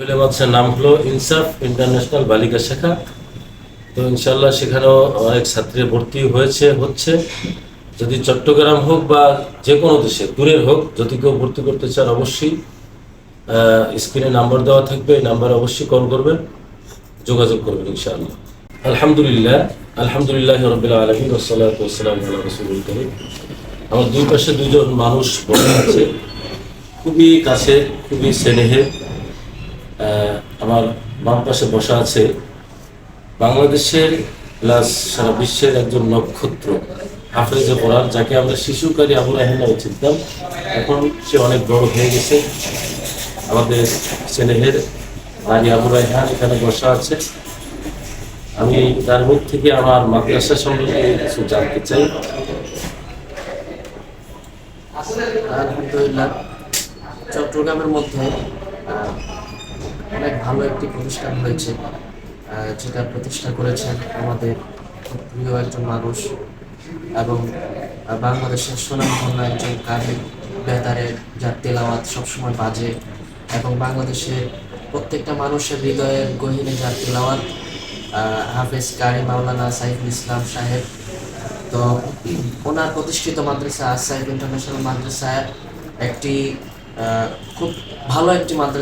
মহিলা মাদ্রাসার নাম হলো ইনসাফ ইন্টারন্যাশনাল বালিকা শাখা। তো ইনশাল্লাহ সেখানেও অনেক ছাত্রী ভর্তি হয়েছে, হচ্ছে। যদি চট্টগ্রাম হোক বা যে কোনো দেশে, দূরের হোক, যদি কেউ ভর্তি করতে চান অবশ্যই স্ক্রিনে নাম্বার দেওয়া থাকবে, এই নাম্বারে অবশ্যই কল করবেন, যোগাযোগ করবেন ইনশাআল্লাহ। আলহামদুলিল্লাহ আলহামদুলিল্লাহ রবিল আলমী আল্লাহ রসুল করিম। আমার দুই পাশে দুজন মানুষ বসে আছে, খুবই কাছে খুবই স্নেহের আমার বাম পাশে বসা আছে বাংলাদেশের প্লাস সারা বিশ্বের একজন নক্ষত্র, হাফেজে পড়ার যাকে আমরা শিশুকারী আবু রাহেন নামে চিনতাম। এখন সে অনেক বড় হয়ে গেছে। আমাদের স্নেহের নারী আবু রায়হান এখানে বসা আছে। আমি তার মুখ থেকে আমার মাদ্রাসা সম্পর্কে কিছু জানতে চাই। আলহামদুলিল্লাহ, চট্টগ্রামের মধ্যে অনেক ভালো একটি প্রতিষ্ঠান আহ, যেটা প্রতিষ্ঠা করেছেন আমাদের খুব প্রিয় একজন মানুষ এবং বাংলাদেশের সুনামধন্য একজন কারি বেতারে যার তেলাওয়াত সবসময় বাজে এবং বাংলাদেশের প্রত্যেকটা মানুষের হৃদয়ের গহিনে যার তেলাওয়াত হাফেজ কারি মাওলানা সাইফুল ইসলাম সাহেব। তো ওনার প্রতিষ্ঠিত মাদ্রাসা সাহেব ইন্টারন্যাশনাল মাদ্রাসা একটি খুব ভালো একটি মাদ্রাসা।